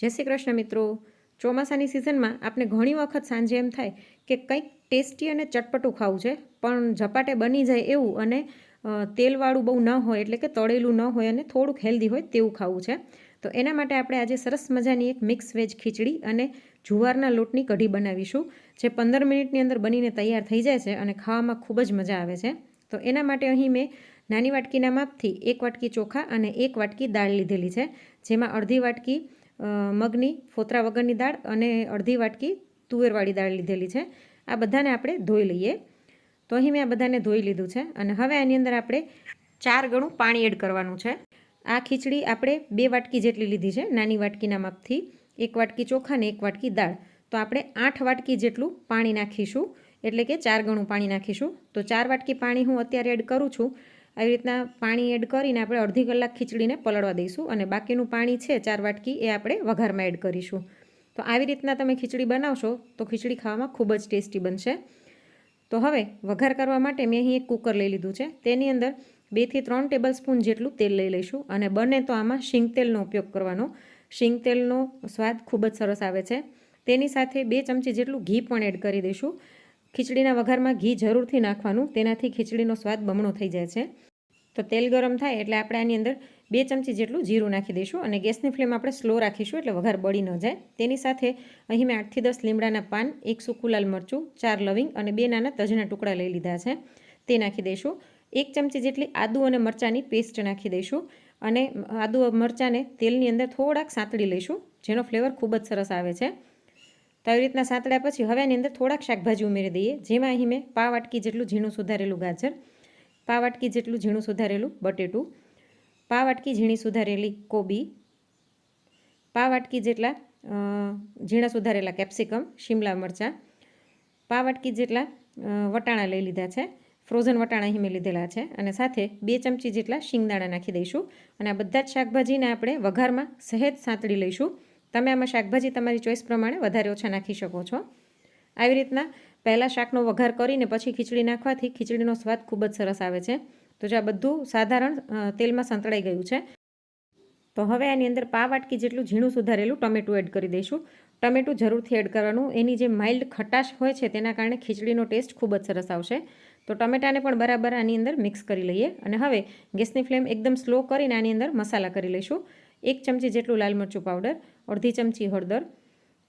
જય શ્રી કૃષ્ણ મિત્રો. ચોમાસાની સિઝનમાં આપણે ઘણી વખત સાંજે એમ થાય કે કંઈક ટેસ્ટી અને ચટપટું ખાવું છે, પણ ઝપાટે બની જાય એવું અને તેલવાળું બહુ ન હોય એટલે કે તળેલું ન હોય અને થોડુંક હેલ્ધી હોય તેવું ખાવું છે. તો એના માટે આપણે આજે સરસ મજાની એક મિક્સ વેજ ખીચડી અને જુવારના લોટની કઢી બનાવીશું, જે પંદર મિનિટની અંદર બનીને તૈયાર થઈ જાય છે અને ખાવામાં ખૂબ જ મજા આવે છે. તો એના માટે અહીં મેં નાની વાટકીના માપથી એક વાટકી ચોખા અને એક વાટકી દાળ લીધેલી છે, જેમાં અડધી વાટકી મગની, ફોતરા વગરની દાળ અને અડધી વાટકી તુવેરવાળી દાળ લીધેલી છે. આ બધાને આપણે ધોઈ લઈએ. તો અહીં મેં આ બધાને ધોઈ લીધું છે અને હવે આની અંદર આપણે ચાર ગણું પાણી એડ કરવાનું છે. આ ખીચડી આપણે બે વાટકી જેટલી લીધી છે, નાની વાટકીના માપથી. એક વાટકી ચોખા ને એક વાટકી દાળ. તો આપણે આઠ વાટકી જેટલું પાણી નાખીશું. એટલે કે ચાર ગણું પાણી નાખીશું. તો ચાર વાટકી પાણી હું અત્યારે એડ કરું છું. આવી રીતના પાણી એડ કરીને આપણે અડધી કલાક ખીચડીને પલળવા દઈશું અને બાકીનું પાણી છે ચાર વાટકી એ આપણે વઘારમાં એડ કરીશું. તો આવી રીતના તમે ખીચડી બનાવશો તો ખીચડી ખાવામાં ખૂબ જ ટેસ્ટી બનશે. તો હવે વઘાર કરવા માટે મેં અહીં એક કુકર લઈ લીધું છે. તેની અંદર બેથી ત્રણ ટેબલ સ્પૂન જેટલું તેલ લઈ લઈશું અને બને તો આમાં શીંગ તેલનો ઉપયોગ કરવાનો. શીંગ તેલનો સ્વાદ ખૂબ જ સરસ આવે છે. તેની સાથે બે ચમચી જેટલું ઘી પણ એડ કરી દઈશું. ખીચડીના વઘારમાં ઘી જરૂરથી નાખવાનું, તેનાથી ખીચડીનો સ્વાદ બમણો થઈ જાય છે. તો તેલ ગરમ થાય એટલે આપણે આની અંદર બે ચમચી જેટલું જીરું નાખી દઈશું અને ગેસની ફ્લેમ આપણે સ્લો રાખીશું એટલે વઘાર બળી ન જાય. તેની સાથે અહીં મેં આઠથી દસ લીમડાના પાન, એક સૂકું લાલ મરચું, ચાર લવિંગ અને બે નાના તજના ટુકડા લઈ લીધા છે. તે નાખી દઈશું. એક ચમચી જેટલી આદુ અને મરચાંની પેસ્ટ નાખી દઈશું અને આદુ મરચાંને તેલની અંદર થોડાક સાંતળી લઈશું, જેનો ફ્લેવર ખૂબ જ સરસ આવે છે. તો આવી રીતના સાંતળ્યા પછી હવે એની અંદર થોડાક શાકભાજી ઉમેરી દઈએ, જેમાં અહીં મેં પા વાટકી જેટલું ઝીણું સુધારેલું ગાજર પા વાટકી જેટલું ઝીણું સુધારેલું, બટેટું. પા વાટકી ઝીણી સુધારેલી કોબી. પા વાટકી જેટલા ઝીણા સુધારેલા કેપ્સિકમ, શિમલા મરચાં. પા વાટકી જેટલા વટાણા લઈ લીધા છે. ફ્રોઝન વટાણા અહીં મેં લીધેલા છે. અને સાથે બે ચમચી જેટલા શિંગદાણા નાખી દઈશું. અને આ બધા જ શાકભાજીને આપણે વઘારમાં સહેજ સાંતળી લઈશું. તમે આમાં શાકભાજી તમારી ચોઈસ પ્રમાણે વધારે ઓછા નાખી શકો છો. આવી રીતના પહેલાં શાકનો વઘાર કરીને પછી ખીચડી નાખવાથી ખીચડીનો સ્વાદ ખૂબ જ સરસ આવે છે. તો જે આ બધું સાધારણ તેલમાં સંતળાઈ ગયું છે. તો હવે આની અંદર પા વાટકી જેટલું ઝીણું સુધારેલું ટમેટું એડ કરી દઈશું. ટમેટું જરૂરથી એડ કરવાનું. એની જે માઇલ્ડ ખટાશ હોય છે તેના કારણે ખીચડીનો ટેસ્ટ ખૂબ જ સરસ આવશે. તો ટમેટાને પણ બરાબર આની અંદર મિક્સ કરી લઈએ. અને હવે ગેસની ફ્લેમ એકદમ સ્લો કરીને આની અંદર મસાલા કરી લઈશું. એક ચમચી જેટલું લાલ મરચું પાવડર, અડધી ચમચી હળદર,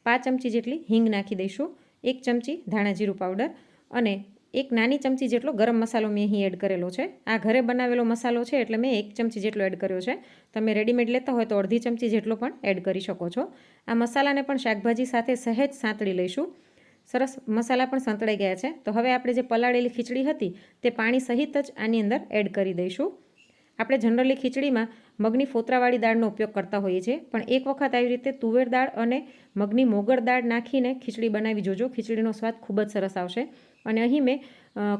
પાંચ ચમચી જેટલી હિંગ નાખી દઈશું. એક ચમચી ધાણા જીરું પાવડર અને એક નાની ચમચી જેટલો ગરમ મસાલો મેં અહીં એડ કરેલો છે. આ ઘરે બનાવેલો મસાલો છે એટલે મેં એક ચમચી જેટલો એડ કર્યો છે. તમે રેડીમેડ લેતા હોય તો અડધી ચમચી જેટલો પણ એડ કરી શકો છો. આ મસાલાને પણ શાકભાજી સાથે સહેજ સાંતળી લઈશું. સરસ મસાલા પણ સંતળાઈ ગયા છે. તો હવે આપણે જે પલાળેલી ખીચડી હતી તે પાણી સહિત જ આની અંદર એડ કરી દઈશું. આપણે જનરલી ખીચડીમાં મગની ફોતરાવાળી દાળનો ઉપયોગ કરતા હોઈએ છીએ. પણ એક વખત આવી રીતે તુવેર દાળ અને મગની મોગર દાળ નાખીને ખીચડી બનાવી જોજો. ખીચડીનો સ્વાદ ખૂબ જ સરસ આવશે. અને અહીં મેં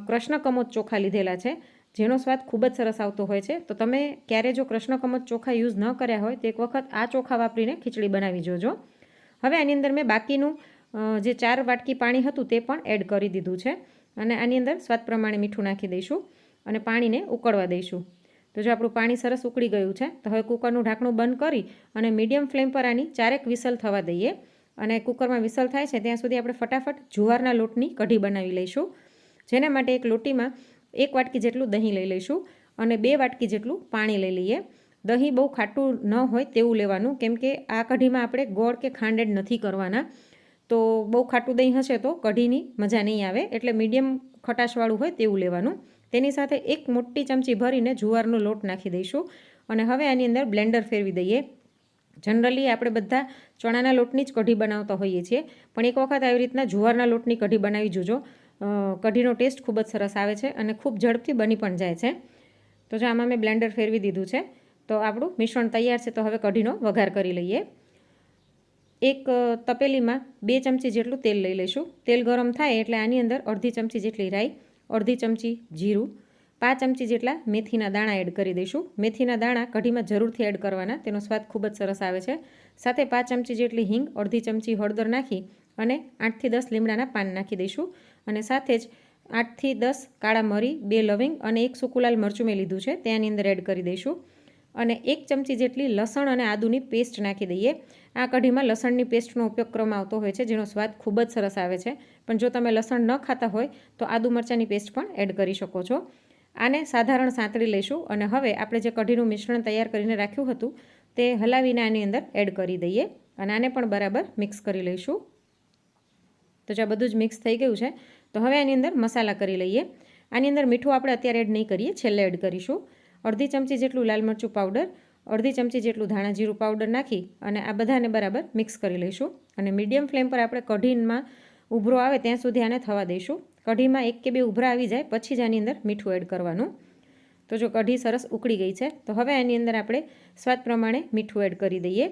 કૃષ્ણ કમોદ ચોખા લીધેલા છે. જેનો સ્વાદ ખૂબ જ સરસ આવતો હોય છે. તો તમે ક્યારે જો કૃષ્ણ કમોદ ચોખા યુઝ ન કર્યા હોય તો એક વખત આ ચોખા વાપરીને ખીચડી બનાવી જોજો. હવે આની અંદર મેં બાકીનું જે ચાર વાટકી પાણી હતું તે પણ એડ કરી દીધું છે. અને આની અંદર સ્વાદ પ્રમાણે મીઠું નાખી દઈશું અને પાણીને ઉકળવા દઈશું. તો જો આપણું પાણી સરસ ઉકળી ગયું છે, તો હવે કુકરનું ઢાંકણું બંધ કરી અને મીડિયમ ફ્લેમ પર આની ચારેક વિસલ થવા દઈએ. અને કુકરમાં વિસલ થાય છે, ત્યાં સુધી આપણે ફટાફટ જુવારના લોટની કઢી બનાવી લઈશું. જેના માટે એક લોટીમાં એક વાટકી જેટલું દહીં લઈ લઈશું અને બે વાટકી જેટલું પાણી લઈ લઈએ. દહીં બહુ ખાટું ન હોય તેવું લેવાનું, કેમ કે આ કઢીમાં આપણે ગોળ કે ખાંડેડ નથી કરવાના. તો બહુ ખાટું દહીં હશે તો કઢીની મજા નહીં આવે, એટલે મીડિયમ ખટાશવાળું હોય તેવું લેવાનું. તેની સાથે એક મોટી ચમચી ભરીને જુવારનો લોટ નાખી દઈશું અને હવે આની અંદર બ્લેન્ડર ફેરવી દઈએ. જનરલી આપણે બધા ચણાના લોટની જ કઢી બનાવતા હોઈએ છીએ, પણ એક વખત આવી રીતના જુવારના લોટની કઢી બનાવી જોજો. કઢીનો ટેસ્ટ ખૂબ જ સરસ આવે છે અને ખૂબ ઝડપથી બની પણ જાય છે. તો જો આમાં મેં બ્લેન્ડર ફેરવી દીધું છે, તો આપણું મિશ્રણ તૈયાર છે, તો હવે કઢીનો વઘાર કરી લઈએ. એક તપેલીમાં બે ચમચી જેટલું તેલ લઈ લઈશું. તેલ ગરમ થાય એટલે આની અંદર અડધી ચમચી જેટલી રાઈ અડધી ચમચી જીરું, પાંચ ચમચી જેટલા મેથીના દાણા એડ કરી દઈશું. મેથીના દાણા કઢીમાં જરૂરથી એડ કરવાના, તેનો સ્વાદ ખૂબ જ સરસ આવે છે. સાથે પાંચ ચમચી જેટલી હિંગ, અડધી ચમચી હળદર નાખી અને આઠથી દસ લીમડાના પાન નાખી દઈશું. અને સાથે જ આઠથી દસ કાળા મરી, બે લવિંગ અને એક સુકુલાલ મરચું મેં લીધું છે, તેની અંદર એડ કરી દઈશું. અને એક ચમચી જેટલી લસણ અને આદુની પેસ્ટ નાખી દઈએ. આ કઢીમાં લસણની પેસ્ટનો ઉપયોગ કરવામાં આવતો હોય છે, જેનો સ્વાદ ખૂબ જ સરસ આવે છે. પણ જો તમે લસણ ન ખાતા હોય, તો આદુ મરચાંની પેસ્ટ પણ એડ કરી શકો છો. આને સાધારણ સાંતળી લઈશું અને હવે આપણે જે કઢીનું મિશ્રણ તૈયાર કરીને રાખ્યું હતું, તે હલાવીને આની અંદર એડ કરી દઈએ અને આને પણ બરાબર મિક્સ કરી લઈશું. તો જો બધું જ મિક્સ થઈ ગયું છે, તો હવે આની અંદર મસાલા કરી લઈએ. આની અંદર મીઠું આપણે અત્યારે એડ નહીં કરીએ, છેલ્લે એડ કરીશું. અડધી ચમચી જેટલું લાલ મરચું પાવડર અડધી ચમચી જેટલું ધાણા જીરું પાવડર નાખી અને આ બધાને બરાબર મિક્સ કરી લઈશું. અને મીડિયમ ફ્લેમ પર આપણે કઢીમાં ઉભરો આવે ત્યાં સુધી આને થવા દઈશું. કઢીમાં એક કે બે ઉભરા આવી જાય, પછી જ આની અંદર મીઠું એડ કરવાનું. તો જો કઢી સરસ ઉકળી ગઈ છે, તો હવે આની અંદર આપણે સ્વાદ પ્રમાણે મીઠું એડ કરી દઈએ.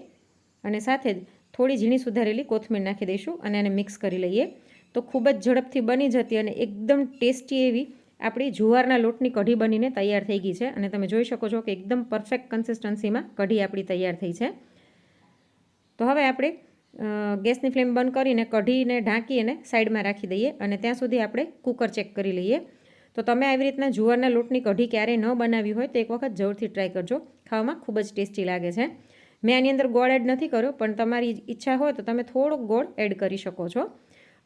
અને સાથે જ થોડી ઝીણી સુધારેલી કોથમીર નાખી દઈશું અને આને મિક્સ કરી લઈએ. તો ખૂબ જ ઝડપથી બની જતી અને એકદમ ટેસ્ટી એવી આપણી જુવારના લોટની કઢી બનીને તૈયાર થઈ ગઈ છે અને તમે જોઈ શકો છો કે એકદમ પરફેક્ટ કન્સિસ્ટન્સીમાં કઢી આપણી તૈયાર થઈ છે. તો હવે આપણે ગેસની ફ્લેમ બંધ કરીને કઢીને ઢાંકી અને સાઈડમાં રાખી દઈએ અને ત્યાં સુધી આપણે કુકર ચેક કરી લઈએ. તો તમે આવી રીતના જુવારના લોટની કઢી ક્યારેય ન બનાવી હોય તો એક વખત જરૂરથી ટ્રાય કરજો. ખાવામાં ખૂબ જ ટેસ્ટી લાગે છે. મેં આની અંદર ગોળ એડ નથી કર્યો, પણ તમારી ઈચ્છા હોય તો તમે થોડોક ગોળ એડ કરી શકો છો.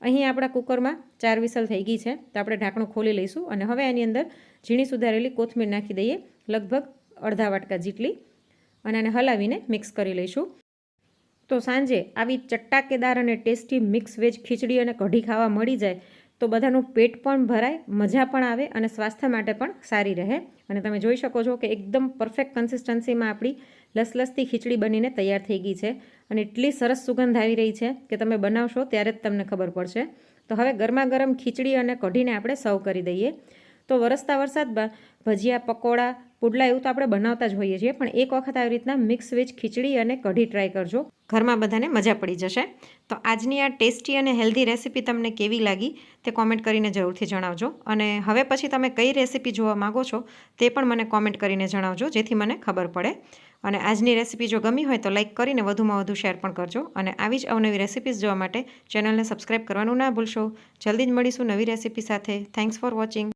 અહીં આપણા કુકરમાં ચાર વિસલ થઈ ગઈ છે, તો આપણે ઢાંકણું ખોલી લઈશું અને હવે આની અંદર ઝીણી સુધારેલી કોથમીર નાખી દઈએ, લગભગ અડધા વાટકા જેટલી, અને આને હલાવીને મિક્સ કરી લઈશું. તો સાંજે આવી ચટ્ટાકેદાર અને ટેસ્ટી મિક્સ વેજ ખીચડી અને કઢી ખાવા મળી જાય, તો બધાનું પેટ પણ ભરાય, મજા પણ આવે અને સ્વાસ્થ્ય માટે પણ સારી રહે. અને તમે જોઈ શકો છો કે એકદમ પરફેક્ટ કન્સિસ્ટન્સીમાં આપણી લસલસતી ખીચડી બનીને તૈયાર થઈ ગઈ છે અને એટલી સરસ સુગંધ આવી રહી છે કે તમે બનાવશો ત્યારે જ તમને ખબર પડશે. તો હવે ગરમા ગરમ ખીચડી અને કઢીને આપણે સર્વ કરી દઈએ. તો વરસતા વરસાદમાં ભજીયા, પકોડા પુડલા એવું તો આપણે બનાવતા જ હોઈએ છીએ, પણ એક વખત આવી રીતના મિક્સ વેજ ખીચડી અને કઢી ટ્રાય કરજો. ઘરમાં બધાને મજા પડી જશે. તો આજની આ ટેસ્ટી અને હેલ્ધી રેસીપી તમને કેવી લાગી તે કોમેન્ટ કરીને જરૂરથી જણાવજો. અને હવે પછી તમે કઈ રેસીપી જોવા માગો છો તે પણ મને કોમેન્ટ કરીને જણાવજો, જેથી મને ખબર પડે. અને આજની રેસીપી જો ગમી હોય તો લાઇક કરીને વધુમાં વધુ શેર પણ કરજો. અને આવી જ અવનવી રેસીપીઝ જોવા માટે ચેનલને સબસ્ક્રાઈબ કરવાનું ના ભૂલશો. જલ્દી જ મળીશું નવી રેસીપી સાથે. Thanks for watching